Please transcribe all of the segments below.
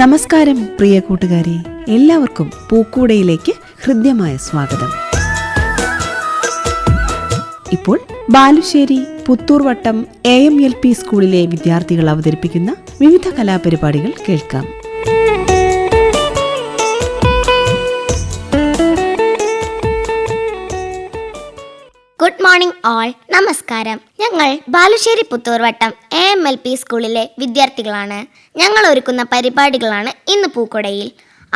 നമസ്കാരം പ്രിയ കൂട്ടുകാരെ. എല്ലാവർക്കും പൂക്കൂടയിലേക്ക് ഹൃദ്യമായ സ്വാഗതം. ഇപ്പോൾ Balussery Puthoorvattam A M L P സ്കൂളിലെ വിദ്യാർത്ഥികൾ അവതരിപ്പിക്കുന്ന വിവിധ കലാപരിപാടികൾ കേൾക്കാം. ഓൾ നമസ്കാരം. ഞങ്ങൾ Balussery Puthoorvattam A M L P സ്കൂളിലെ വിദ്യാർത്ഥികളാണ്. ഞങ്ങൾ ഒരുക്കുന്ന പരിപാടികളാണ് ഇന്ന് പൂക്കൊടയിൽ.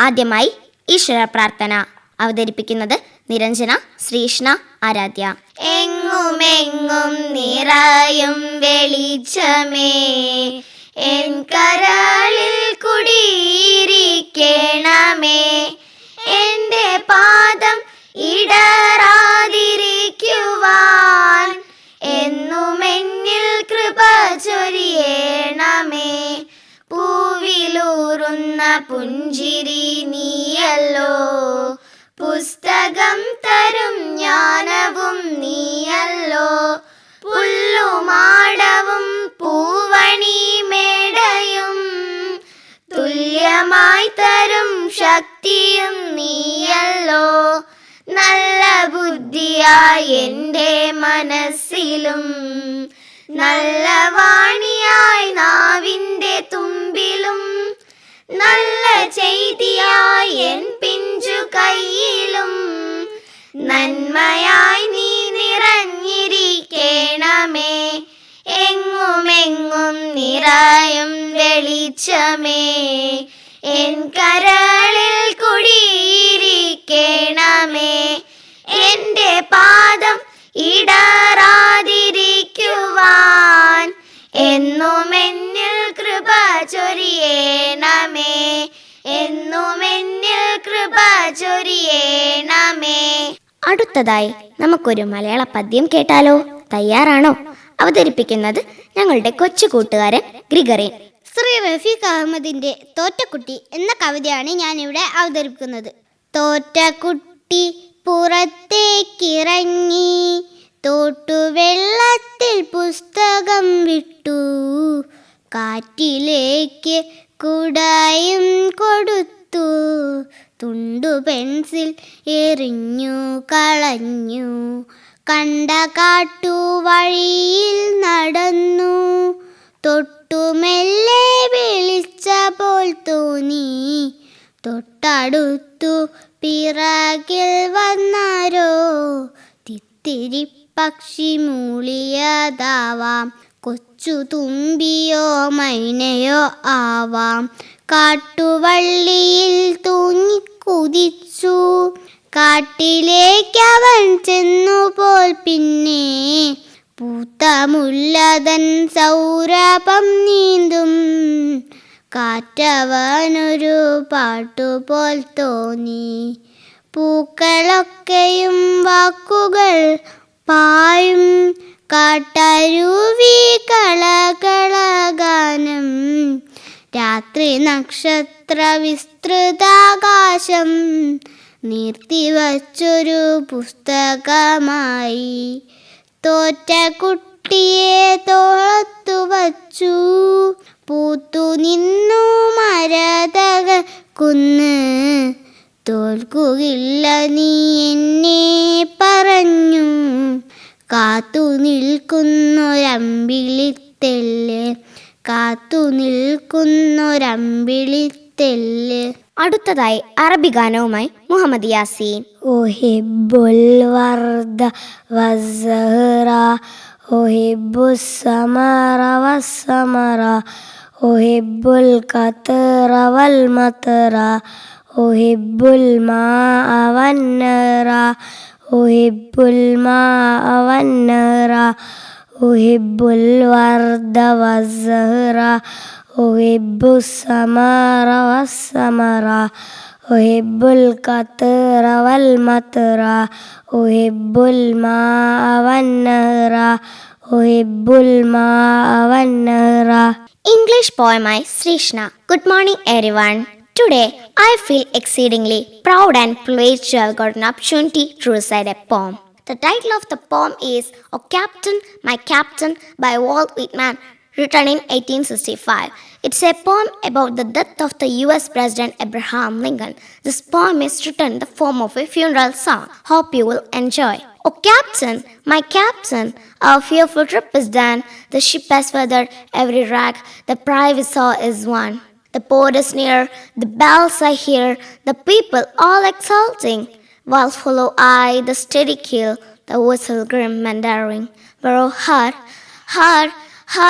ആദ്യമായി ഈശ്വര പ്രാർത്ഥന. അവതരിപ്പിക്കുന്നത് നിരഞ്ജന ശ്രീഷ്ണ ആരാധ്യ. എങ്ങുമെങ്ങും നിറയും വെളിച്ചമേ. എൻ കരാളിൽ കുടിയിരിക്കണമേ. എന്റെ പാദം ഇടറാതിരിക്കുവാൻ എന്നുമെന്നിൽ കൃപ ചൊരിയേണമേ. പൂവിലൂറുന്ന പുഞ്ചിരി നീയല്ലോ. പുസ്തകം തരും ജ്ഞാനവും നീയല്ലോ. പുല്ലുമാടവും പൂവണി മേടയും തുല്യമായി തരും ശക്തിയും ബുദ്ധിയായി എന്റെ മനസ്സിലും നല്ല വാണിയായി നാവിന്റെ തുമ്പിലും നല്ല ചെയ്തിയായി എൻ പിഞ്ചു കയ്യിലും നന്മയായി നീ നിറഞ്ഞിരിക്കണമേ. എങ്ങുമെങ്ങും നിറയും വെളിച്ചമേ. എൻ കരളിൽ കുടിയിരിക്കണമേ. എന്റെ പാദം ഇടറാതിരിക്കുവാൻ എന്നുമെന്നിൽ കൃപ ചൊരിയേണമേ. എന്നുമെന്നിൽ കൃപ ചൊരിയേണമേ. അടുത്തതായി നമുക്കൊരു മലയാള പദ്യം കേട്ടാലോ? തയ്യാറാണോ? അവതരിപ്പിക്കുന്നത് ഞങ്ങളുടെ കൊച്ചു കൂട്ടുകാരൻ ഗ്രിഗറിൻ. ശ്രീ റഫീഖ് അഹമ്മദിന്റെ തോറ്റക്കുട്ടി എന്ന കവിതയാണ് ഞാൻ ഇവിടെ അവതരിപ്പിക്കുന്നത്. തോറ്റക്കുട്ടി പുറത്തേക്കിറങ്ങി തോട്ടുവെള്ളത്തിൽ പുസ്തകം വിട്ടു. കാറ്റിലേക്ക് കുടായും കൊടുത്തു. തുണ്ടു പെൻസിൽ എറിഞ്ഞു കളഞ്ഞു. കണ്ട കാട്ടു വഴിയിൽ നടന്നു. തൊട്ടുമെല്ലെ വിളിച്ച പോൽ തോന്നി. തൊട്ടടുത്തു പിറകിൽ വന്നാരോ? തിത്തിരി പക്ഷി മൂളിയതാവാം. കൊച്ചു തുമ്പിയോ മൈനയോ ആവാം. കാട്ടുവള്ളിയിൽ തൂങ്ങി കുതിച്ചു. കാട്ടിലേക്കവൻ ചെന്നുപോൽ പിന്നെ പൂത്ത മുല്ലതൻ സൗരഭം നീന്തും. കാറ്റവനൊരു പാട്ടുപോൽ തോന്നി. പൂക്കളൊക്കെയും വാക്കുകൾ പായും കാട്ടരുവി കളകളഗാനം. രാത്രി നക്ഷത്ര വിസ്തൃതാകാശം നിർത്തിവച്ചൊരു പുസ്തകമായി. തോറ്റ കുട്ടിയെ തോളത്തു വച്ചു. പൂത്തു നിന്നു മരതക കുന്ന്. തോൽക്കുകില്ല നീ എന്നെ പറഞ്ഞു. കാത്തു നിൽക്കുന്നൊരമ്പിളിത്തെല്ല് കാത്തു നിൽക്കുന്നൊരമ്പിളിത്തെല്ല് അടുത്തതായി അറബി ഗാനവുമായി Muhammad Yaseen. ഓഹിബുൽ വർദ്ധ വസഹറ أحب السمر والسمر أحب القطر والمطر أحب الماء والنار أحب الماء والنار أحب الورد والزهر أحب السمار والسمر أحب القطر والمطر أحب الماء والنهر أحب الماء والنهر English poem Srishna. Good morning, everyone. Today, I feel exceedingly proud and pleased to have got an opportunity to recite a poem. The title of the poem is O Captain, My Captain by Walt Whitman, written in 1865. It's a poem about the death of the US President Abraham Lincoln. This poem is written in the form of a funeral song. Hope you will enjoy. O Captain, my Captain, our fearful trip is done. The ship has weathered every rack, The prize we saw is won. The port is near, the bells I hear, the people all exulting. While follow I the steady keel, the whistle grim and daring. But oh, hard, hard,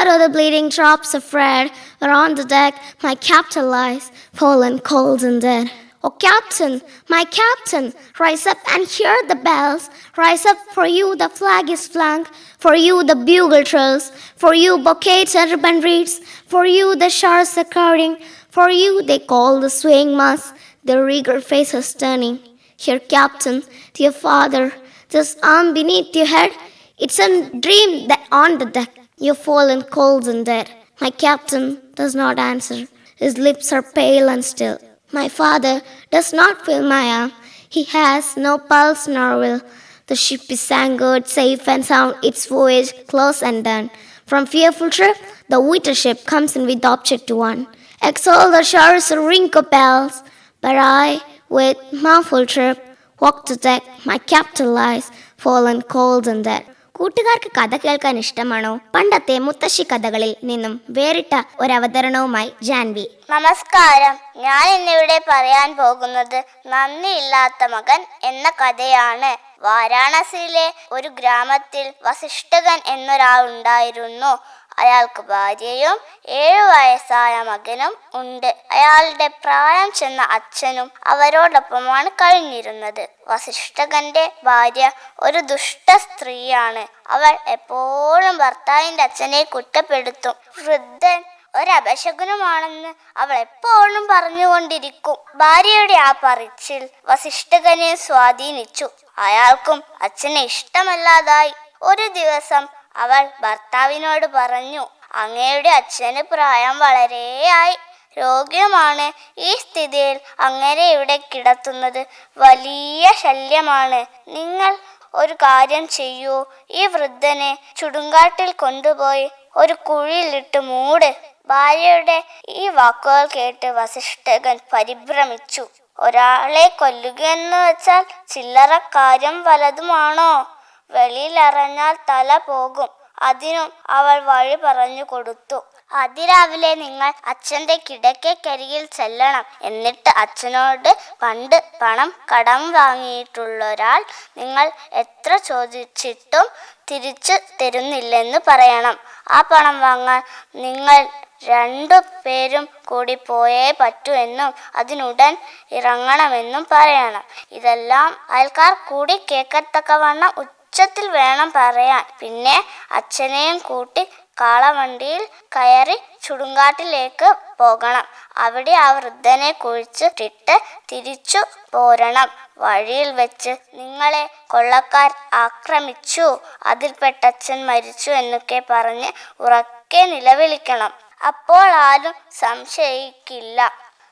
are the bleeding drops of red, on the deck my captain lies, fallen cold and dead. Oh, captain, my captain, rise up and hear the bells. Rise up, for you the flag is flung, for you the bugle trills, for you bouquets and ribbon wreaths, for you the are crowding, for you they call the swaying mass, their eager faces turning. Here, captain, dear father, this arm beneath your head, it's a dream that on the deck you've fallen cold and dead. My captain does not answer, his lips are pale and still. My father does not feel my arm, he has no pulse nor will. The ship is anchored safe and sound, its voyage close and done. From fearful trip, the witter ship comes in with object to one. Exalt the shores ring of bells, but I, with muffled trip, walk to deck, my captain lies, fallen cold and dead. കൂട്ടുകാർക്ക് കഥ കേൾക്കാൻ ഇഷ്ടമാണോ? പണ്ടത്തെ മുത്തശ്ശി കഥകളിൽ നിന്നും വേറിട്ട ഒരവതരണവുമായി ജാൻവി. നമസ്കാരം. ഞാൻ ഇന്നിവിടെ പറയാൻ പോകുന്നത് നന്ദിയില്ലാത്ത മകൻ എന്ന കഥയാണ്. വാരാണസിയിലെ ഒരു ഗ്രാമത്തിൽ വസിഷ്ഠകൻ എന്നൊരാളുണ്ടായിരുന്നു അയാൾക്ക് ഭാര്യയും ഏഴു വയസ്സായ മകനും ഉണ്ട്. അയാളുടെ പ്രായം ചെന്ന അച്ഛനും അവരോടൊപ്പമാണ് കഴിഞ്ഞിരുന്നത്. വസിഷ്ഠകന്റെ ഭാര്യ ഒരു ദുഷ്ട സ്ത്രീയാണ്. അവൾ എപ്പോഴും ഭർത്താവിന്റെ അച്ഛനെ കുറ്റപ്പെടുത്തും. വൃദ്ധൻ ഒരു ഒരപശകുനമാണെന്ന് അവൾ എപ്പോഴും പറഞ്ഞുകൊണ്ടിരിക്കും. ഭാര്യയുടെ ആ പറിച്ചിൽ വസിഷ്ഠകനെ സ്വാധീനിച്ചു. അയാൾക്കും അച്ഛനെ ഇഷ്ടമല്ലാതായി. ഒരു ദിവസം അവൾ ഭർത്താവിനോട് പറഞ്ഞു അങ്ങയുടെ അച്ഛന് പ്രായം വളരെയായി രോഗ്യമാണ്. ഈ സ്ഥിതിയിൽ അങ്ങനെ ഇവിടെ കിടത്തുന്നത് വലിയ ശല്യമാണ്. നിങ്ങൾ ഒരു കാര്യം ചെയ്യൂ. ഈ വൃദ്ധനെ ചുടുങ്കാട്ടിൽ കൊണ്ടുപോയി ഒരു കുഴിയിലിട്ട് മൂട്. ഭാര്യയുടെ ഈ വാക്കുകൾ കേട്ട് വസിഷ്ഠകൻ പരിഭ്രമിച്ചു. ഒരാളെ കൊല്ലുക എന്ന് വെച്ചാൽ ചില്ലറ കാര്യം വലതുമാണോ? വെളിയിലിറങ്ങാൽ തല പോകും. അതിനും അവൾ വഴി പറഞ്ഞു കൊടുത്തു. അതിരാവിലെ നിങ്ങൾ അച്ഛന്റെ കിടക്കക്കരികിൽ ചെല്ലണം. എന്നിട്ട് അച്ഛനോട് പണ്ട് പണം കടം വാങ്ങിയിട്ടുള്ള ഒരാൾ നിങ്ങൾ എത്ര ചോദിച്ചിട്ടും തിരിച്ചു തരുന്നില്ലെന്ന് പറയണം. ആ പണം വാങ്ങാൻ നിങ്ങൾ രണ്ടു പേരും കൂടി പോയേ പറ്റൂ എന്നും അതിനുടൻ ഇറങ്ങണമെന്നും പറയണം. ഇതെല്ലാം അയൽക്കാർ കൂടി കേൾക്കത്തക്കവണ്ണം ഉച്ചത്തിൽ വേണം പറയാൻ. പിന്നെ അച്ഛനെയും കൂട്ടി കാളവണ്ടിയിൽ കയറി ചുടുങ്കാട്ടിലേക്ക് പോകണം. അവിടെ ആ വൃദ്ധനെ കുഴിച്ചിട്ടിട്ട് തിരിച്ചു പോരണം. വഴിയിൽ വെച്ച് നിങ്ങളെ കൊള്ളക്കാർ ആക്രമിച്ചു. അതിൽപ്പെട്ട അച്ഛൻ മരിച്ചു എന്നൊക്കെ പറഞ്ഞ് ഉറക്കെ നിലവിളിക്കണം. അപ്പോൾ ആരും സംശയിക്കില്ല.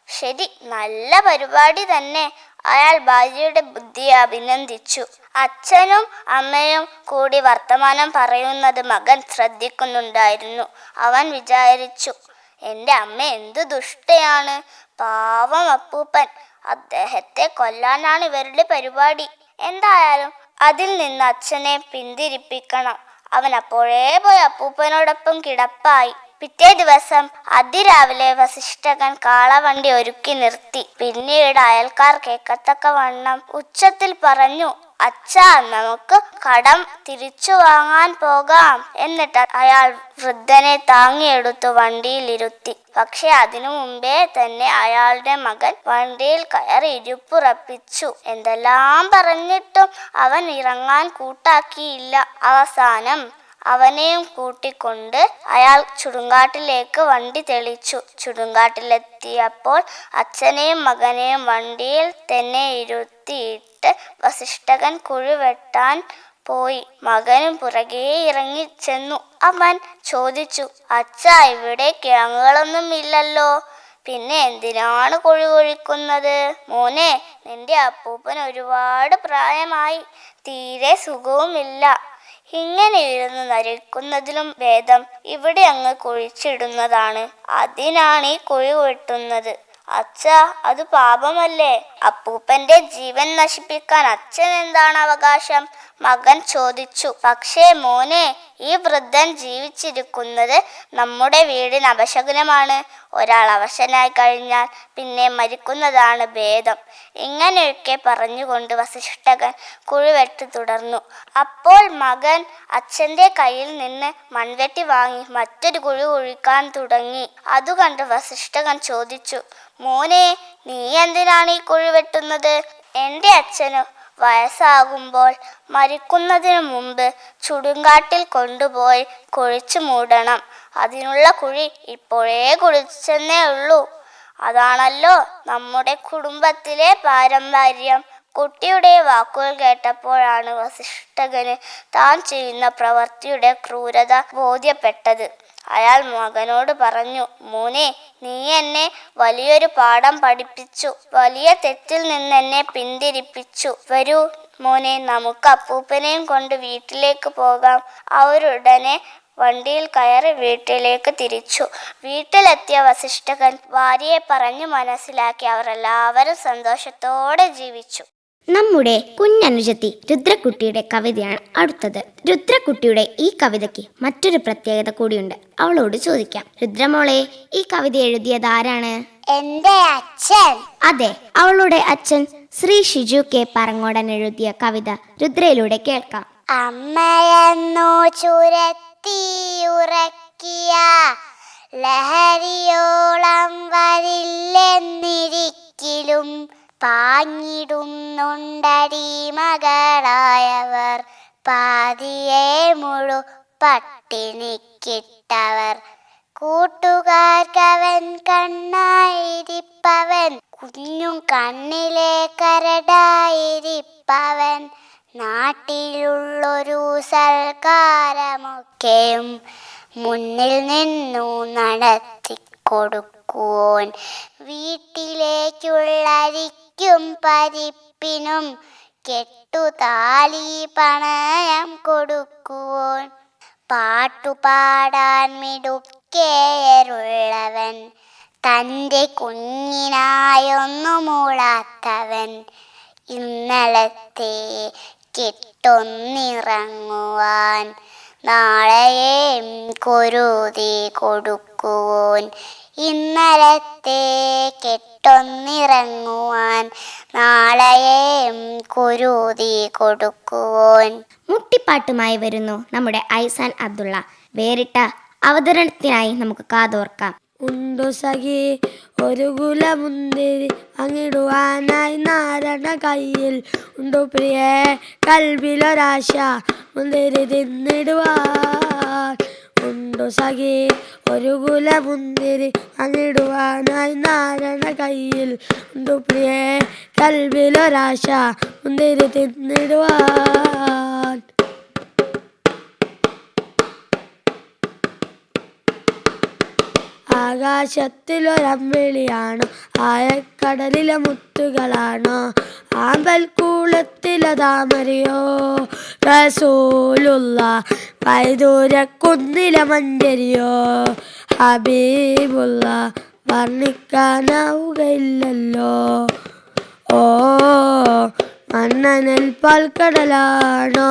ശരി നല്ല പരിപാടി തന്നെ. അയാൾ ഭാര്യയുടെ ബുദ്ധിയെ അഭിനന്ദിച്ചു. അച്ഛനും അമ്മയും കൂടി വർത്തമാനം പറയുന്നത് മകൻ ശ്രദ്ധിക്കുന്നുണ്ടായിരുന്നു. അവൻ വിചാരിച്ചു എന്റെ അമ്മ എന്തു ദുഷ്ടയാണ്. പാവം അപ്പൂപ്പൻ. അദ്ദേഹത്തെ കൊല്ലാനാണ് ഇവരുടെ പരിപാടി. എന്തായാലും അതിൽ നിന്ന് അച്ഛനെ പിന്തിരിപ്പിക്കണം. അവൻ അപ്പോഴേ പോയി അപ്പൂപ്പനോടൊപ്പം കിടപ്പായി. പിറ്റേ ദിവസം അതിരാവിലെ വസിഷ്ഠകൻ കാളവണ്ടി ഒരുക്കി നിർത്തി. പിന്നീട് അയൽക്കാർ കേൾക്കത്തക്ക വണ്ണം ഉച്ചത്തിൽ പറഞ്ഞു അച്ഛ നമുക്ക് കടം തിരിച്ചു വാങ്ങാൻ പോകാം എന്നിട്ട് അയാൾ വൃദ്ധനെ താങ്ങിയെടുത്തു വണ്ടിയിലിരുത്തി. പക്ഷെ അതിനു മുമ്പേ തന്നെ അയാളുടെ മകൻ വണ്ടിയിൽ കയറി ഇരുപ്പുറപ്പിച്ചു. എന്തെല്ലാം പറഞ്ഞിട്ടും അവൻ ഇറങ്ങാൻ കൂട്ടാക്കിയില്ല. അവസാനം അവനെയും കൂട്ടിക്കൊണ്ട് അയാൾ ചുടുങ്കാട്ടിലേക്ക് വണ്ടി തെളിച്ചു. ചുടുങ്കാട്ടിലെത്തിയപ്പോൾ അച്ഛനെയും മകനെയും വണ്ടിയിൽ തന്നെ ഇരുത്തിയിട്ട് വസിഷ്ഠകൻ കുഴിവെട്ടാൻ പോയി. മകനും പുറകെ ഇറങ്ങി ചെന്നു. അവൻ ചോദിച്ചു അച്ഛ ഇവിടെ കിഴങ്ങുകളൊന്നും ഇല്ലല്ലോ. പിന്നെ എന്തിനാണ് കുഴി കുഴിക്കുന്നത്? മോനെ നിന്റെ അപ്പൂപ്പൻ ഒരുപാട് പ്രായമായി. തീരെ സുഖവുമില്ല. ഇങ്ങനെ ഇരുന്ന് നരക്കുന്നതിലും ഭേദം ഇവിടെ അങ്ങ് കുഴിച്ചിടുന്നതാണ്. അതിനാണ് ഈ കുഴി വെട്ടുന്നത്. അച്ഛ അത് പാപമല്ലേ? അപ്പൂപ്പന്റെ ജീവൻ നശിപ്പിക്കാൻ അച്ഛൻ എന്താണ് അവകാശം? മകൻ ചോദിച്ചു. പക്ഷേ മോനെ ഈ വൃദ്ധൻ ജീവിച്ചിരിക്കുന്നത് നമ്മുടെ വീടിന് അപശകുനമാണ്. ഒരാൾ അവശനായി കഴിഞ്ഞാൽ പിന്നെ മരിക്കുന്നതാണ് ഭേദം. ഇങ്ങനെയൊക്കെ പറഞ്ഞുകൊണ്ട് വസിഷ്ഠകൻ കുഴിവെട്ട് തുടർന്നു. അപ്പോൾ മകൻ അച്ഛന്റെ കയ്യിൽ നിന്ന് മൺവെട്ടി വാങ്ങി മറ്റൊരു കുഴി കുഴിക്കാൻ തുടങ്ങി. അതുകണ്ട് വസിഷ്ഠകൻ ചോദിച്ചു മോനെ നീ എന്തിനാണ് ഈ കുഴി വെട്ടുന്നത് എന്റെ അച്ഛന് വയസ്സാകുമ്പോൾ മരിക്കുന്നതിന് മുമ്പ് ചുടുങ്കാട്ടിൽ കൊണ്ടുപോയി കുഴിച്ചു മൂടണം. അതിനുള്ള കുഴി ഇപ്പോഴേ കുഴിച്ചെന്നേ ഉള്ളൂ. അതാണല്ലോ നമ്മുടെ കുടുംബത്തിലെ പാരമ്പര്യം. കുട്ടിയുടെ വാക്കുകൾ കേട്ടപ്പോഴാണ് വസിഷ്ഠകന് താൻ ചെയ്യുന്ന പ്രവൃത്തിയുടെ ക്രൂരത ബോധ്യപ്പെട്ടത്. അയാൾ മകനോട് പറഞ്ഞു മോനെ നീ എന്നെ വലിയൊരു പാഠം പഠിപ്പിച്ചു. വലിയ തെറ്റിൽ നിന്ന് എന്നെ പിന്തിരിപ്പിച്ചു. വരൂ മോനെ നമുക്ക് അപ്പൂപ്പനെയും കൊണ്ട് വീട്ടിലേക്ക് പോകാം. അവരുടനെ വണ്ടിയിൽ കയറി വീട്ടിലേക്ക് തിരിച്ചു. വീട്ടിലെത്തിയ വസിഷ്ഠകൻ ഭാര്യയെ പറഞ്ഞു മനസ്സിലാക്കി. അവരെല്ലാവരും സന്തോഷത്തോടെ ജീവിച്ചു. നമ്മുടെ കുഞ്ഞനുജത്തി രുദ്രക്കുട്ടിയുടെ കവിതയാണ് അടുത്തത്. രുദ്രക്കുട്ടിയുടെ ഈ കവിതയ്ക്ക് മറ്റൊരു പ്രത്യേകത കൂടിയുണ്ട്. അവളോട് ചോദിക്കാം. രുദ്രമോളെ ഈ കവിത എഴുതിയത് ആരാണ്? എന്റെ അച്ഛൻ. അതെ അവളുടെ അച്ഛൻ ശ്രീ ഷിജു കെ പറങ്ങോടൻ എഴുതിയ കവിത രുദ്രയിലൂടെ കേൾക്കാം. അമ്മയെന്നു ചുരത്തിയുറക്കിയ ലഹരിയോളം വരില്ലെന്നിരിക്കിലും പാഞ്ഞിടുന്നുണ്ടടി മകളായവർ. പാതിയെ മുഴു പട്ടിണിക്കിട്ടവർ കൂട്ടുകാർക്കവൻ കണ്ണായിരിപ്പവൻ. കുഞ്ഞും കണ്ണിലെ കരടായിരിപ്പവൻ. നാട്ടിലുള്ളൊരു സൽക്കാരമൊക്കെയും മുന്നിൽ നിന്നു നടത്തിക്കൊടുക്കുവോൻ വീട്ടിലേക്കുള്ളരിക്കും പരിപ്പിനും കെട്ടുതാലി പണയം കൊടുക്കുവോൻ. പാട്ടുപാടാൻ മിടുക്കേറുള്ളവൻ തന്റെ കുഞ്ഞിനായൊന്നു മൂളാത്തവൻ ഇന്നലത്തെ കിട്ടൊന്നിറങ്ങുവാൻ നാളെയും കുരുതി കൊടുക്കുവോൻ. ഇന്നലത്തെ കെട്ടൊന്നിറങ്ങുവാൻ നാളെയും കുരുതി കൊടുക്കുവോൻ. മുട്ടിപ്പാട്ടുമായി വരുന്നു നമ്മുടെ ഐസാൻ അബ്ദുള്ള. വേറിട്ട അവതരണത്തിനായി നമുക്ക് കാതോർക്കാം. ഉണ്ടു സഖി? ഒരു കുലമുന്തിരി അങ്ങിടുവാനായി നാരണ കയ്യിൽ. ഉണ്ടു പ്രിയേ? കൽവിലൊരാശ മുന്തിരി തിന്നിടുവാൻ ഉണ്ടു സഖി? ഒരു കുലമുന്തിരി അങ്ങിടുവാനായി നാരണ കയ്യിൽ. ഉണ്ടു പ്രിയേ? കൽവിലൊരാശ മുന്തിരി തിന്നിടുവാൻ. ആകാശത്തിലൊരമ്മിളിയാണോ ആയക്കടലിലെ മുത്തുകളാണോ? ആമ്പൽ കൂളത്തിലെ താമരയോ? റസൂലുള്ള പൈതൂര കുന്നിലെ മഞ്ചരിയോ? ഹബീബുള്ള വർണിക്കാനാവുകയില്ലല്ലോ. ഓ മണ്ണനൽ പാൽക്കടലാണോ?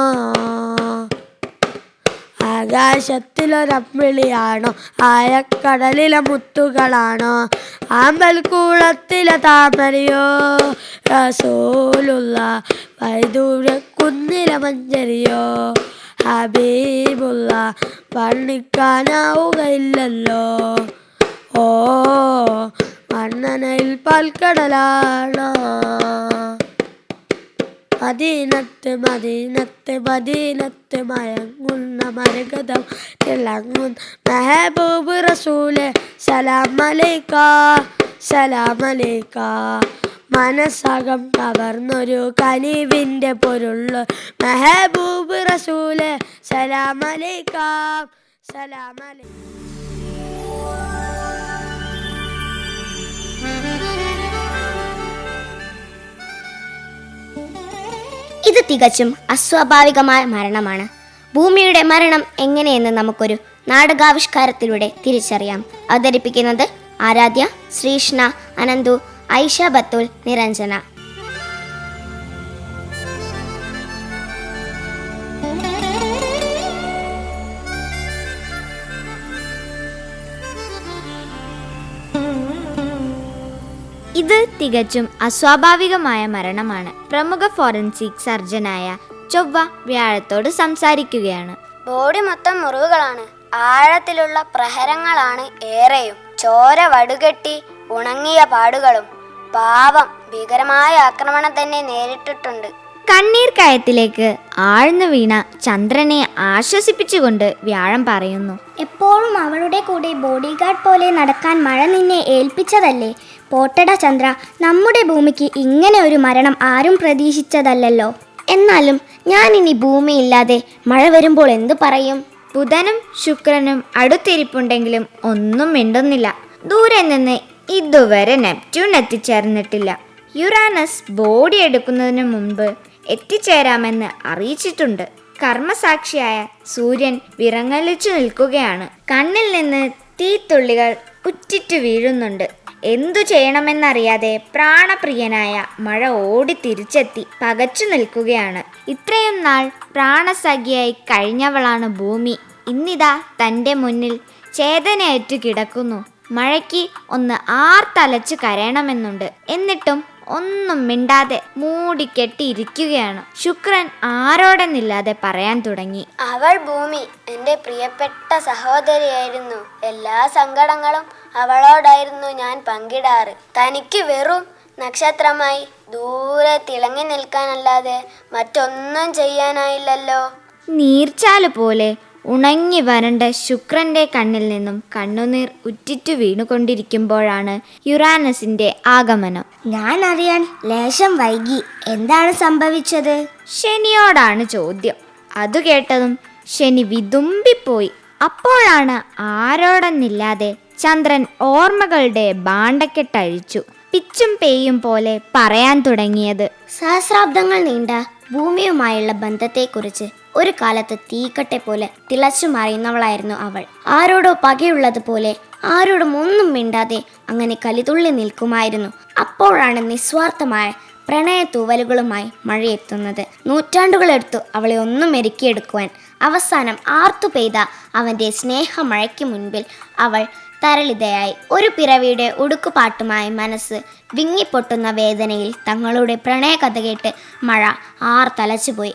ആകാശത്തിലൊരമ്മിളിയാണോ ആയക്കടലിലെ മുത്തുകളാണോ? ആമ്പൽക്കൂളത്തിലെ താമരയോ? റസൂലുള്ള വൈദൂര കുന്നിലെ മഞ്ചരിയോ? ഹബീബുള്ള വർണിക്കാനാവുകയില്ലല്ലോ ഓ മണ്ണനയിൽ പാൽക്കടലാണോ? മദീനത്ത് മദീനത്ത് മദീനത്ത് മയങ്ങുന്ന മരകതം തിളങ്ങുന്ന മെഹബൂബ് റസൂലെ സലാമലൈക്ക സലാമലൈക്ക മനസ്സകം കവർന്നൊരു കനിവിന്റെ പൊരുള്ള മെഹബൂബ് റസൂലെ സലാമലൈക്ക സലാമലൈക്ക ഇത് തികച്ചും അസ്വാഭാവികമായ മരണമാണ്. ഭൂമിയുടെ മരണം എങ്ങനെയെന്ന് നമുക്കൊരു നാടകാവിഷ്കാരത്തിലൂടെ തിരിച്ചറിയാം. അവതരിപ്പിക്കുന്നത് ആരാധ്യ ശ്രീഷ്ണ അനന്തു ഐഷ ബത്തുൽ നിരഞ്ജന. ഇത് തികച്ചും അസ്വാഭാവികമായ മരണമാണ്. പ്രമുഖ ഫോറൻസിക് സർജനായ ചൊവ്വ വ്യാഴത്തോട് സംസാരിക്കുകയാണ്. ബോഡി മൊത്തം മുറിവുകളാണ്. ആഴത്തിലുള്ള പ്രഹരങ്ങളാണ് ഏറെയും. ചോര വടുകെട്ടി ഉണങ്ങിയ പാടുകളും പാവം ഭീകരമായ ആക്രമണം തന്നെ നേരിട്ടിട്ടുണ്ട്. കണ്ണീർ കയത്തിലേക്ക് ആഴ്ന്നു വീണ ചന്ദ്രനെ ആശ്വസിപ്പിച്ചുകൊണ്ട് വ്യാഴം പറയുന്നു എപ്പോഴും അവളുടെ കൂടെ ബോഡി ഗാർഡ് പോലെ നടക്കാൻ മഴ നിന്നെ ഏൽപ്പിച്ചതല്ലേ? പോട്ടട ചന്ദ്ര നമ്മുടെ ഭൂമിക്ക് ഇങ്ങനെ ഒരു മരണം ആരും പ്രതീക്ഷിച്ചതല്ലല്ലോ. എന്നാലും ഞാൻ ഇനി ഭൂമിയില്ലാതെ മഴ വരുമ്പോൾ എന്തു പറയും? ബുധനും ശുക്രനും അടുത്തിരിപ്പുണ്ടെങ്കിലും ഒന്നും മിണ്ടുന്നില്ല. ദൂരെ നിന്ന് ഇതുവരെ നെപ്റ്റ്യൂൺ എത്തിച്ചേർന്നിട്ടില്ല. യുറാനസ് ബോഡി എടുക്കുന്നതിന് മുൻപ് എത്തിച്ചേരാമെന്ന് അറിയിച്ചിട്ടുണ്ട്. കർമ്മസാക്ഷിയായ സൂര്യൻ വിറങ്ങലിച്ചു നിൽക്കുകയാണ്. കണ്ണിൽ നിന്ന് തീത്തുള്ളികൾ ഉറ്റിറ്റു വീഴുന്നുണ്ട്. എന്തു ചെയ്യണമെന്നറിയാതെ പ്രാണപ്രിയനായ മഴ ഓടി തിരിച്ചെത്തി പകച്ചു നിൽക്കുകയാണ്. ഇത്രയും നാൾ പ്രാണസഖിയായി കഴിഞ്ഞവളാണ് ഭൂമി. ഇന്നിതാ തന്റെ മുന്നിൽ ചേതനയേറ്റു കിടക്കുന്നു. മഴയ്ക്ക് ഒന്ന് ആർത്തലച്ച് കരയണമെന്നുണ്ട്. എന്നിട്ടും ഒന്നും മിണ്ടാതെ മൂടിക്കെട്ടിയിരിക്കുകയാണ് ശുക്രൻ ആരോടെന്നില്ലാതെ പറയാൻ തുടങ്ങി. അവൾ ഭൂമി എന്റെ പ്രിയപ്പെട്ട സഹോദരിയായിരുന്നു. എല്ലാ സങ്കടങ്ങളും അവളോടായിരുന്നു ഞാൻ പങ്കിടാറ്. തനിക്ക് വെറും നക്ഷത്രമായി ദൂരെ തിളങ്ങി നിൽക്കാനല്ലാതെ മറ്റൊന്നും ചെയ്യാനായില്ലല്ലോ. നീർച്ചാൽ പോലെ ഉണങ്ങി വരണ്ട ശുക്രന്റെ കണ്ണിൽ നിന്നും കണ്ണുനീർ ഉറ്റിറ്റു വീണുകൊണ്ടിരിക്കുമ്പോഴാണ് യുറാനസിന്റെ ആഗമനം. ഞാൻ അറിയാൻ ലേശം വൈകി. എന്താണ് സംഭവിച്ചത്? ശനിയോടാണ് ചോദ്യം. അതു കേട്ടതും ശനി വിതുമ്പിപ്പോയി. അപ്പോഴാണ് ആരോടെന്നില്ലാതെ ചന്ദ്രൻ ഓർമ്മകളുടെ ബാണ്ടക്കെട്ടഴിച്ചു പിച്ചും പേയും പോലെ പറയാൻ തുടങ്ങിയത്. സഹസ്രാബ്ദങ്ങൾ നീണ്ട ഭൂമിയുമായുള്ള ബന്ധത്തെക്കുറിച്ച് ഒരു കാലത്ത് തീക്കട്ടെ പോലെ തിളച്ചു മറിയുന്നവളായിരുന്നു അവൾ. ആരോടോ പകയുള്ളതുപോലെ ആരോടും ഒന്നും മിണ്ടാതെ അങ്ങനെ കലിതുള്ളി നിൽക്കുമായിരുന്നു. അപ്പോഴാണ് നിസ്വാർത്ഥമായ പ്രണയ തൂവലുകളുമായി മഴയെത്തുന്നത്. നൂറ്റാണ്ടുകളെടുത്തു അവളെ ഒന്നും മെരുക്കിയെടുക്കുവാൻ അവസാനം ആർത്തു പെയ്ത അവന്റെ സ്നേഹമഴയ്ക്ക് മുൻപിൽ അവൾ തരളിതയായി. ഒരു പിറവിയുടെ ഉടുക്കുപാട്ടുമായി മനസ്സ് വിങ്ങിപ്പൊട്ടുന്ന വേദനയിൽ തങ്ങളുടെ പ്രണയകഥ കേട്ട് മഴ ആർ തലച്ചുപോയി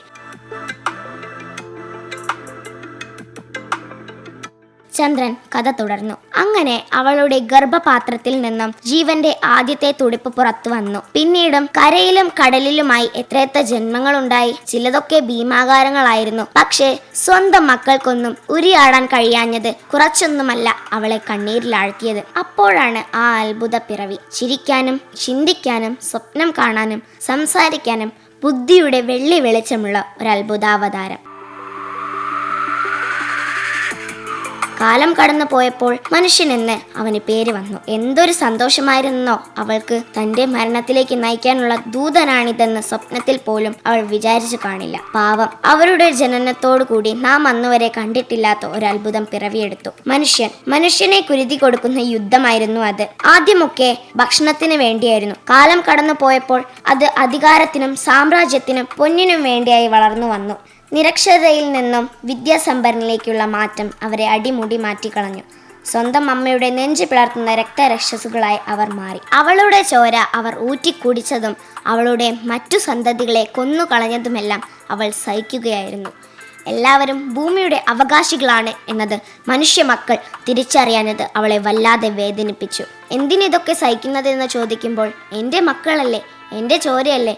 ചന്ദ്രൻ കഥ തുടർന്നു. അങ്ങനെ അവളുടെ ഗർഭപാത്രത്തിൽ നിന്നും ജീവന്റെ ആദ്യത്തെ തുടിപ്പ് പുറത്തു വന്നു. പിന്നീടും കരയിലും കടലിലുമായി എത്രയെത്ര ജന്മങ്ങളുണ്ടായി ചിലതൊക്കെ ഭീമാകാരങ്ങളായിരുന്നു. പക്ഷേ സ്വന്തം മക്കൾക്കൊന്നും ഉരിയാടാൻ കഴിയാഞ്ഞത് കുറച്ചൊന്നുമല്ല അവളെ കണ്ണീരിലാഴ്ത്തിയത്. അപ്പോഴാണ് ആ അത്ഭുത പിറവി. ചിരിക്കാനും ചിന്തിക്കാനും സ്വപ്നം കാണാനും സംസാരിക്കാനും ബുദ്ധിയുടെ വെള്ളി വെളിച്ചമുള്ള ഒരു അത്ഭുതാവതാരം. കാലം കടന്നു പോയപ്പോൾ മനുഷ്യനെന്ന് അവന് പേര് വന്നു. എന്തൊരു സന്തോഷമായിരുന്നോ അവൾക്ക് തന്റെ മരണത്തിലേക്ക് നയിക്കാനുള്ള ദൂതനാണിതെന്ന് സ്വപ്നത്തിൽ പോലും അവൾ വിചാരിച്ചു കാണില്ല. പാവം അവരുടെ ജനനത്തോടു കൂടി നാം അന്നുവരെ കണ്ടിട്ടില്ലാത്ത ഒരു അത്ഭുതം പിറവിയെടുത്തു. മനുഷ്യൻ മനുഷ്യനെ കുരുതി കൊടുക്കുന്ന യുദ്ധമായിരുന്നു അത്. ആദ്യമൊക്കെ ഭക്ഷണത്തിന് വേണ്ടിയായിരുന്നു. കാലം കടന്നു പോയപ്പോൾ അത് അധികാരത്തിനും സാമ്രാജ്യത്തിനും പൊന്നിനും വേണ്ടിയായി വളർന്നു വന്നു. നിരക്ഷരതയിൽ നിന്നും വിദ്യാസമ്പന്നയിലേക്കുള്ള മാറ്റം അവരെ അടിമുടി മാറ്റിക്കളഞ്ഞു. സ്വന്തം അമ്മയുടെ നെഞ്ചു പിളർത്തുന്ന രക്തരക്ഷസുകളായി അവർ മാറി. അവളുടെ ചോര അവർ ഊറ്റിക്കുടിച്ചതും അവളുടെ മറ്റു സന്തതികളെ കൊന്നുകളഞ്ഞതുമെല്ലാം അവൾ സഹിക്കുകയായിരുന്നു. എല്ലാവരും ഭൂമിയുടെ അവകാശികളാണ് എന്നത് മനുഷ്യ മക്കൾ തിരിച്ചറിയാനത് അവളെ വല്ലാതെ വേദനിപ്പിച്ചു. എന്തിനിതൊക്കെ സഹിക്കുന്നതെന്ന് ചോദിക്കുമ്പോൾ എന്റെ മക്കളല്ലേ? എന്റെ ചോരയല്ലേ?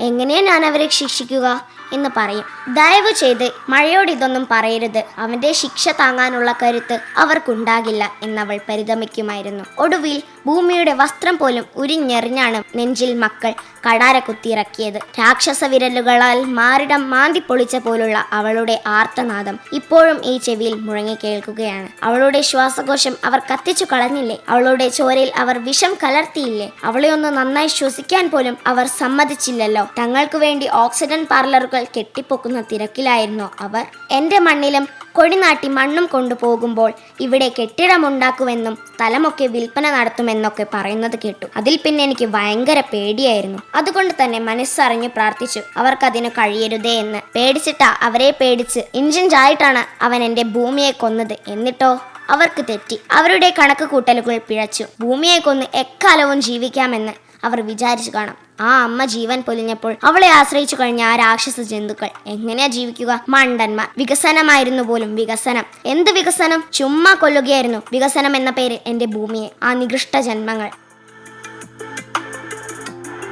എങ്ങനെയാണ് ഞാൻ അവരെ ശിക്ഷിക്കുക? എന്ന് പറയും. ദയവ് ചെയ്ത് മഴയോട് ഇതൊന്നും പറയരുത്. അവന്റെ ശിക്ഷ താങ്ങാനുള്ള കരുത്ത് അവർക്കുണ്ടാകില്ല എന്നവൾ പരിതമിക്കുമായിരുന്നു. ഒടുവിൽ ഭൂമിയുടെ വസ്ത്രം പോലും ഉരിഞ്ഞെറിഞ്ഞാണ് നെഞ്ചിൽ മക്കൾ കടാര കുത്തിയിറക്കിയത്. രാക്ഷസ വിരലുകളാൽ മാറിടം മാന്തി പൊളിച്ച പോലുള്ള അവളുടെ ആർത്തനാദം ഇപ്പോഴും ഈ ചെവിയിൽ മുഴങ്ങി കേൾക്കുകയാണ്. അവളുടെ ശ്വാസകോശം അവർ കത്തിച്ചു കളഞ്ഞില്ലേ? അവളുടെ ചോരയിൽ അവർ വിഷം കലർത്തിയില്ലേ? അവളെ ഒന്ന് നന്നായി ശ്വസിക്കാൻ പോലും അവർ സമ്മതിച്ചില്ലല്ലോ. തങ്ങൾക്ക് വേണ്ടി ഓക്സിജൻ പാർലറുകൾ കെട്ടിപ്പൊക്കുന്ന തിരക്കിലായിരുന്നു അവർ. എന്റെ മണ്ണിലും കൊടിനാട്ടി മണ്ണും കൊണ്ടുപോകുമ്പോൾ ഇവിടെ കെട്ടിടമുണ്ടാക്കുമെന്നും സ്ഥലമൊക്കെ വിൽപ്പന നടത്തുമെന്നൊക്കെ പറയുന്നത് കേട്ടു. അതിൽ പിന്നെ എനിക്ക് ഭയങ്കര പേടിയായിരുന്നു. അതുകൊണ്ട് തന്നെ മനസ്സറിഞ്ഞു പ്രാർത്ഥിച്ചു. അവർക്കതിന് കഴിയരുതേ എന്ന്. പേടിച്ചിട്ടാ അവരെ പേടിച്ച് ഇഞ്ചിഞ്ചായിട്ടാണ് അവൻ എന്റെ ഭൂമിയെ കൊന്നത് എന്നിട്ടോ? അവർക്ക് തെറ്റി. അവരുടെ കണക്ക് കൂട്ടലുകൾ പിഴച്ചു. ഭൂമിയെ കൊന്ന് എക്കാലവും ജീവിക്കാമെന്ന് അവർ വിചാരിച്ചു കാണാം. ആ അമ്മ ജീവൻ പൊലിഞ്ഞപ്പോൾ അവളെ ആശ്രയിച്ചു കഴിഞ്ഞ ആ രാക്ഷസ ജന്തുക്കൾ എങ്ങനെയാ ജീവിക്കുക? മണ്ടന്മാർ. വികസനമായിരുന്നു പോലും വികസനം. എന്ത് വികസനം? ചുമ്മാ കൊല്ലുകയായിരുന്നു. വികസനം എന്ന പേര് എന്റെ ഭൂമിയെ ആ നികൃഷ്ട ജന്മങ്ങൾ.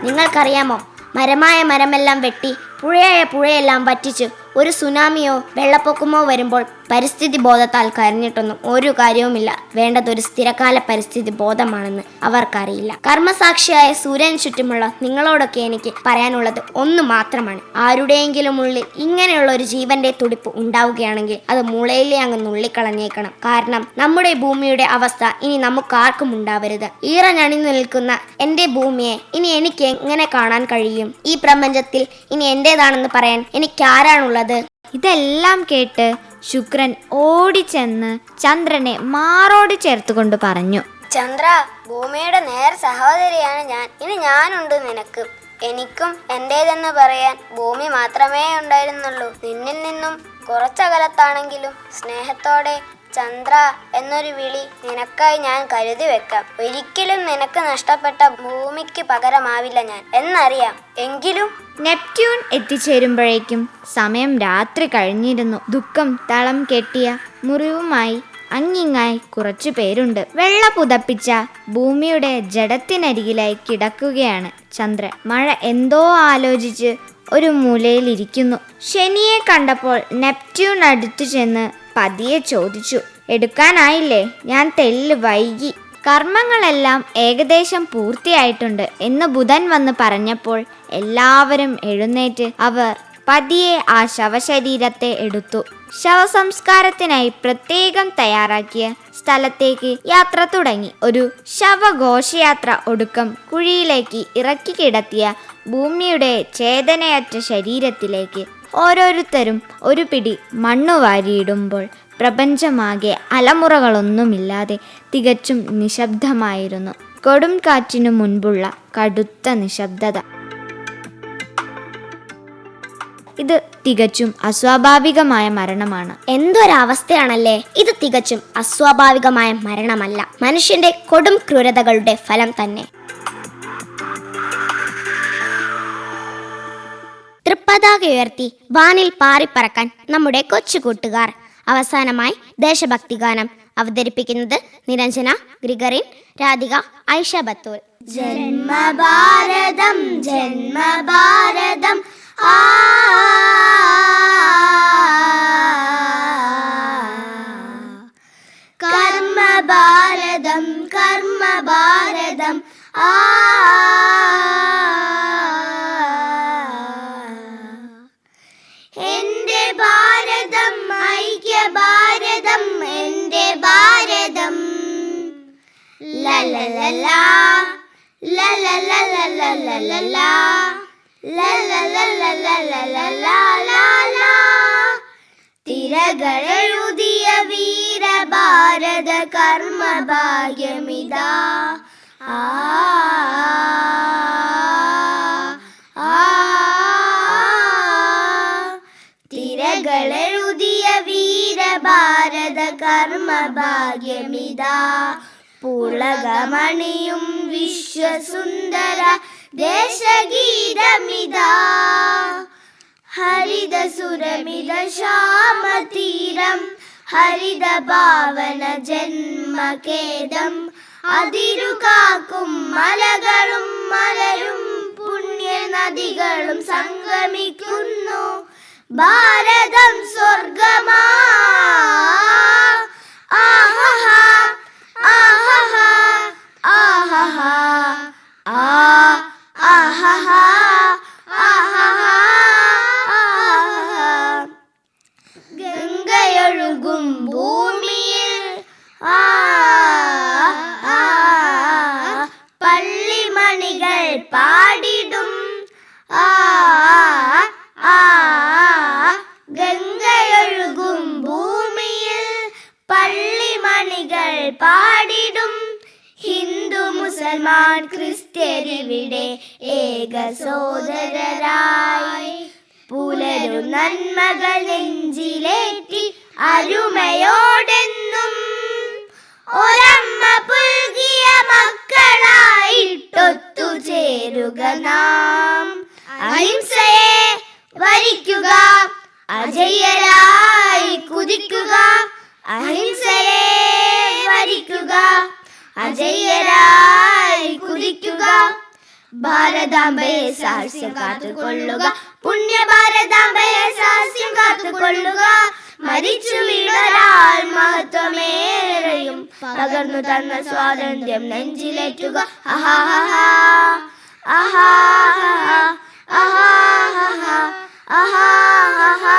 നിങ്ങൾക്കറിയാമോ? മരമായ മരമെല്ലാം വെട്ടി പുഴയായ പുഴയെല്ലാം വറ്റിച്ച് ഒരു സുനാമിയോ വെള്ളപ്പൊക്കമോ വരുമ്പോൾ പരിസ്ഥിതി ബോധത്താൽ കരഞ്ഞിട്ടൊന്നും ഒരു കാര്യവുമില്ല. വേണ്ടത് ഒരു സ്ഥിരകാല പരിസ്ഥിതി ബോധമാണെന്ന് അവർക്കറിയില്ല. കർമ്മസാക്ഷിയായ സൂര്യന് ചുറ്റുമുള്ള നിങ്ങളോടൊക്കെ എനിക്ക് പറയാനുള്ളത് ഒന്ന് മാത്രമാണ്. ആരുടെയെങ്കിലും ഉള്ളിൽ ഇങ്ങനെയുള്ള ഒരു ജീവന്റെ തുടിപ്പ് ഉണ്ടാവുകയാണെങ്കിൽ അത് മുളയിലെ അങ്ങ് നുള്ളിക്കളഞ്ഞേക്കണം. കാരണം നമ്മുടെ ഭൂമിയുടെ അവസ്ഥ ഇനി നമുക്കാർക്കും ഉണ്ടാവരുത്. ഈറഞ്ഞണിഞ്ഞു നിൽക്കുന്ന എന്റെ ഭൂമിയെ ഇനി എനിക്ക് എങ്ങനെ കാണാൻ കഴിയും? ഈ പ്രപഞ്ചത്തിൽ ഇനി എന്റേതാണെന്ന് പറയാൻ എനിക്കാരാണുള്ളത്? ഇതെല്ലാം കേട്ട് ശുക്രൻ ഓടിച്ചെന്ന് ചന്ദ്രനെ മാറോട് ചേർത്തുകൊണ്ട് പറഞ്ഞു. ചന്ദ്ര ഭൂമിയുടെ നേർ സഹോദരിയാണ് ഞാൻ. ഇനി ഞാനുണ്ട് നിനക്ക്. എനിക്കും എന്റേതെന്ന് പറയാൻ ഭൂമി മാത്രമേ ഉണ്ടായിരുന്നുള്ളൂ. നിന്നിൽ നിന്നും കുറച്ചകലത്താണെങ്കിലും സ്നേഹത്തോടെ ചന്ദ്ര എന്നൊരു വിളി നിനക്കായി ഞാൻ കരുതി വെക്കാം. ഒരിക്കലും നിനക്ക് നഷ്ടപ്പെട്ട ഭൂമിക്ക് പകരമാവില്ല ഞാൻ. എന്നറിയാം. എങ്കിലും നെപ്റ്റ്യൂൺ എത്തിച്ചേരുമ്പോഴേക്കും സമയം രാത്രി കഴിഞ്ഞിരുന്നു. ദുഃഖം തളം കെട്ടിയ മുറിവുമായി അങ്ങിങ്ങായി കുറച്ചു പേരുണ്ട്. വെള്ള പുതപ്പിച്ച ഭൂമിയുടെ ജഡത്തിനരികിലായി കിടക്കുകയാണ് ചന്ദ്രൻ. മഴ എന്തോ ആലോചിച്ച് ഒരു മൂലയിൽ ഇരിക്കുന്നു ശനിയെ കണ്ടപ്പോൾ നെപ്റ്റ്യൂൺ അടുത്തു ചെന്ന് പതിയെ ചോദിച്ചു എടുക്കാനായില്ലേ? ഞാൻ തെല്ല് വൈകി. കർമ്മങ്ങളെല്ലാം ഏകദേശം പൂർത്തിയായിട്ടുണ്ട് എന്ന് ബുധൻ വന്ന് പറഞ്ഞപ്പോൾ എല്ലാവരും എഴുന്നേറ്റ് അവർ പതിയെ ആ ശവശരീരത്തെ എടുത്തു. ശവസംസ്കാരത്തിനായി പ്രത്യേകം തയ്യാറാക്കിയ സ്ഥലത്തേക്ക് യാത്ര തുടങ്ങി. ഒരു ശവഘോഷയാത്ര ഒടുക്കം കുഴിയിലേക്ക് ഇറക്കി കിടത്തിയ ഭൂമിയുടെ ചേതനയറ്റ ശരീരത്തിലേക്ക് ഓരോരുത്തരും ഒരു പിടി മണ്ണു വാരിയിടുമ്പോൾ പ്രപഞ്ചമാകെ അലമുറകളൊന്നുമില്ലാതെ തികച്ചും നിശബ്ദമായിരുന്നു. കൊടും കാറ്റിനു മുൻപുള്ള കടുത്ത നിശബ്ദത. ഇത് തികച്ചും അസ്വാഭാവികമായ മരണമാണ്. എന്തൊരവസ്ഥയാണല്ലേ? ഇത് തികച്ചും അസ്വാഭാവികമായ മരണമല്ല. മനുഷ്യന്റെ കൊടും ക്രൂരതകളുടെ ഫലം തന്നെ. തൃപ്പതാക ഉയർത്തി വാനിൽ പാറിപ്പറക്കാൻ നമ്മുടെ കൊച്ചു കൂട്ടുകാർ അവസാനമായി ദേശഭക്തി ഗാനം അവതരിപ്പിക്കുന്നത് നിരഞ്ജന ഗ്രിഗറിൻ രാധിക ഐഷ ബത്തൂൽ ജന്മഭാരതം ജന്മഭാരതം ആ. കർമ്മഭാരതം കർമ്മഭാരതം ആ. തിരകളെഴുതിയ വീരഭാരത കർമ്മഭാഗ്യമിതാ ആ തിരകളെഴുതിയ വീരഭാരത കർമ്മഭാഗ്യമിതാ പുളകമണിയും വിശ്വസുന്ദര ദേശഗീതമിതാ. ഹരിത സുരമിത ശ്യാമതീരം ഹരിത ഭാവന ജന്മഖേദം അതിരു കാക്കും മലകളും മലരും പുണ്യ നദികളും സംഗമിക്കുന്നു. ഭാരതം സ്വർഗമാ. 啊哈哈啊哈哈啊啊哈哈。ഏക സോദരരായി. പുലരു നന്മകൾ നെഞ്ചിലേറ്റി അരുമയോടെന്നും ഒരമ്മ പുൽകിയ മക്കളായിട്ടൊത്തു ചേരുക നാം. അഹിംസയെ വരിക്കുക അജയ്യരായി കുതിക്കുക അഹിംസയെ വരിക്കുക അജയ്യരായി കുതിക്കുക. ഭാരതാംബയെ സാഹസ്യം കാത്തുകൊള്ളുക. പുണ്യ ഭാരതാംബയെ സാഹസ്യം കാത്തുകൊള്ളുക. മരിച്ചു വീണരാൽ മഹത്വമേറെയും പകർന്നു തന്ന സ്വാതന്ത്ര്യം നെഞ്ചിലേറ്റുക. അഹാഹാ അഹാഹാ അഹാഹാ അഹാഹാ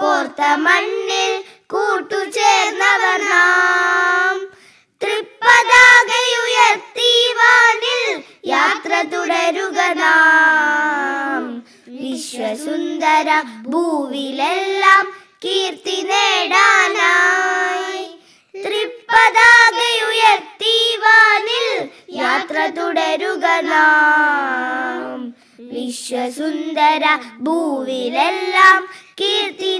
കോർത്ത മണ്ണിൽ കൂട്ടുചേർന്നവർ നാം തൃപ്പതാകയുയർത്തി വാനിൽ യാത്ര തുടരുക നാം. വിശ്വസുന്ദര ഭൂവിലെല്ലാം കീർത്തി നേടാനായി. തൃപ്പതാകയുയർത്തി വാനിൽ യാത്ര തുടരുക നാം. വിശ്വസുന്ദര ഭൂവിലെല്ലാം കീർത്തി